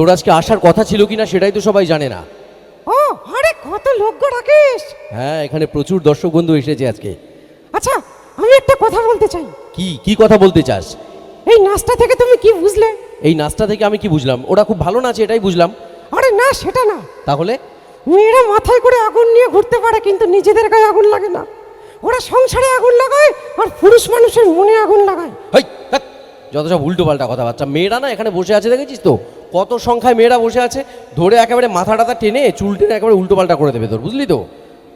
তোর আজকে আসার কথা ছিল কিনা সেটাই তো সবাই জানে না। ও আরে কত লোক গো রাকেশ! হ্যাঁ এখানে প্রচুর দর্শক বন্ধু এসেছে আজকে। আচ্ছা আমি একটা কথা বলতে চাই। কি কি কথা বলতে চাস? এই নাচটা থেকে তুমি কি বুঝলে? এই নাচটা থেকে আমি কি বুঝলাম? ওরা খুব ভালো নাচে এটাই বুঝলাম। আরে না সেটা না। তাহলে? মেয়েরা মাথায় করে আগুন নিয়ে ঘুরতে পারে কিন্তু নিজেদের গায়ে আগুন লাগে না। ওরা সংসারে আগুন লাগায় আর পুরুষ মানুষের মনে আগুন লাগায়। যত সব উল্টো পাল্টা কথাবার্তা। মেয়েরা না এখানে বসে আছে দেখেছিস তো? কত সংখ্যায় মেয়েরা বসে আছে? ধরে একেবারে মাথা টাথা টেনে চুল টেনে একেবারে উল্টো পাল্টা করে দেবে তোর বুঝলি তো?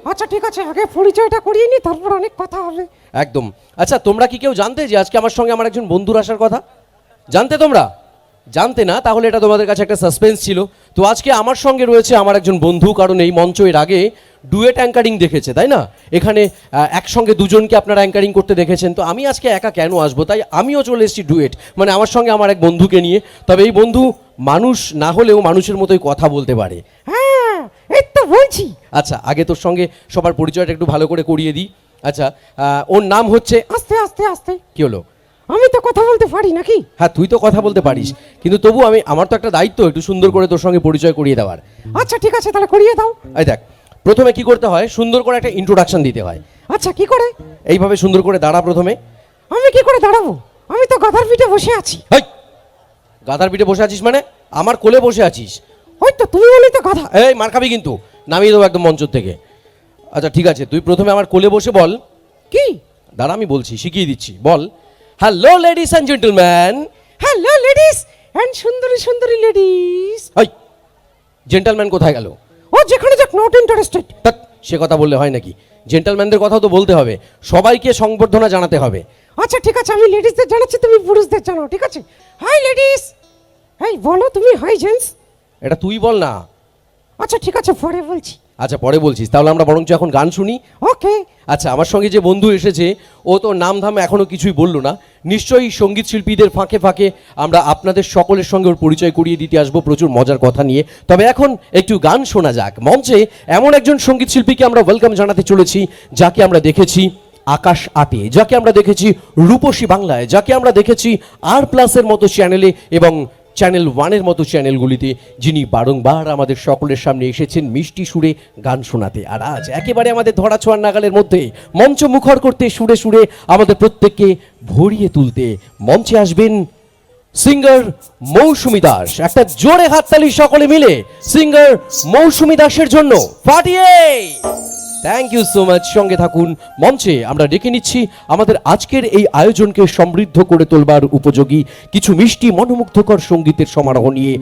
আচ্ছা ঠিক আছে আগে পরিচয়টা করিয়ে নি তারপর অনেক কথা হবে। একদম। আচ্ছা তোমরা কি কেউ জানতে যে আজকে আমার সঙ্গে আমার একজন বন্ধুর আসার কথা? জানতে তোমরা? জানতে না তাহলে এটা তোমাদের কাছে একটা সাসপেন্স ছিল। তো আজকে আমার সঙ্গে রয়েছে আমার একজন বন্ধু কারণ এই মঞ্চ এর আগে ডুয়েট অ্যাঙ্কারিং দেখেছে তাই না? এখানে একসঙ্গে দুজনকে আপনারা অ্যাঙ্কারিং করতে দেখেছেন। তো আমি আজকে একা কেন আসব? তাই আমিও চলে এসেছি ডুয়েট মানে আমার সঙ্গে আমার এক বন্ধুকে নিয়ে। তবে এই বন্ধু মানুষ না হলেও মানুষের মতোই কথা বলতে পারে। হ্যাঁ এই তো বলছি। আচ্ছা আগে তোর সঙ্গে সবার পরিচয়টা একটু ভালো করে করিয়ে দিই। আচ্ছা ওর নাম হচ্ছে আস্তে আস্তে আস্তে। কি হলো? আমি তো কথা বলতে পারি নাকি? হ্যাঁ তুই তো কথা বলতে পারিস। কিন্তু তবু আমি আমার তো একটা দায়িত্ব একটু সুন্দর করে তোর সঙ্গে পরিচয় করিয়ে দেওয়ার। আচ্ছা ঠিক আছে তাহলে করিয়ে দাও। এই দেখ প্রথমে কি করতে হয়? সুন্দর করে একটা ইন্ট্রোডাকশন দিতে হয়। আচ্ছা কি করে? এইভাবে সুন্দর করে দাঁড়া প্রথমে। আমি কি করে দাঁড়াবো? আমি তো গাধার পিঠে বসে আছি। হেই! গাধার পিঠে বসে আছিস মানে? আমার কোলে বসে আছিস। ওই তো তুমি বলি তো গাধা। এই মার খাবি কিন্তু। নামিয়ে দেবো একদম মঞ্চ থেকে। আচ্ছা ঠিক আছে তুই প্রথমে আমার কোলে বসে বল। কি? দাঁড়া আমি বলছি শিখিয়ে দিচ্ছি। বল। Hello ladies and gentleman hello ladies and সুন্দরী সুন্দরী লেডিস ওই জেন্টলম্যান কোথায় গেল? ও যেখানে যাক নট ইন্টারেস্টেড সে কথা বললে হয় নাকি? জেন্টলম্যানদের কথাও তো বলতে হবে। সবাইকে সংবর্ধনা জানাতে হবে। আচ্ছা ঠিক আছে আমি লেডিসদের জানাচ্ছি তুমি পুরুষদের জানাও ঠিক আছে? হাই লেডিস এই বলো তুমি হাই জেন্টস এটা তুই বল না। আচ্ছা ঠিক আছে পরে বলছি। আচ্ছা পরে বলছিস। তাহলে আমরা বরঞ্চ এখন গান শুনি। ওকে। আচ্ছা আমার সঙ্গে যে বন্ধু এসেছে ও তো নাম ধাম এখনও কিছুই বলল না। নিশ্চয়ই সংগীত শিল্পীদের ফাঁকে ফাঁকে আমরা আপনাদের সকলের সঙ্গে ওর পরিচয় করিয়ে দিতে আসব প্রচুর মজার কথা নিয়ে। তবে এখন একটু গান শোনা যাক। মঞ্চে এমন একজন সংগীত শিল্পীকে আমরা ওয়েলকাম জানাতে চলেছি যাকে আমরা দেখেছি আকাশ আটে যাকে আমরা দেখেছি রূপসী বাংলায় যাকে আমরা দেখেছি আর প্লাসের মতো চ্যানেলে এবং চ্যানেল ওয়ানের মতো চ্যানেলগুলিতে যিনি বারংবার আমাদের সকলের সামনে এসেছেন মিষ্টি সুরে গান শোনাতে। আর আজ একেবারে আমাদের ধরাছোঁয়ার নাগালের মধ্যে, মঞ্চ মুখর করতে সুরে সুরে আমাদের প্রত্যেককে ভরিয়ে তুলতে মঞ্চে আসবেন সিঙ্গার মৌসুমী দাস। একটা জোরে হাততালি সকলে মিলে সিঙ্গার মৌসুমী দাসের জন্য। ফাটিয়ে! থ্যাংক ইউ সো মাচ সঙ্গে থাকুন, মঞ্চে আমরা ডেকে নিচ্ছি আমাদের আজকের এই আয়োজনকে সমৃদ্ধ করে তোলবার উপযোগী কিছু মিষ্টি মনোমুগ্ধকর সঙ্গীতের সমারোহ নিয়ে।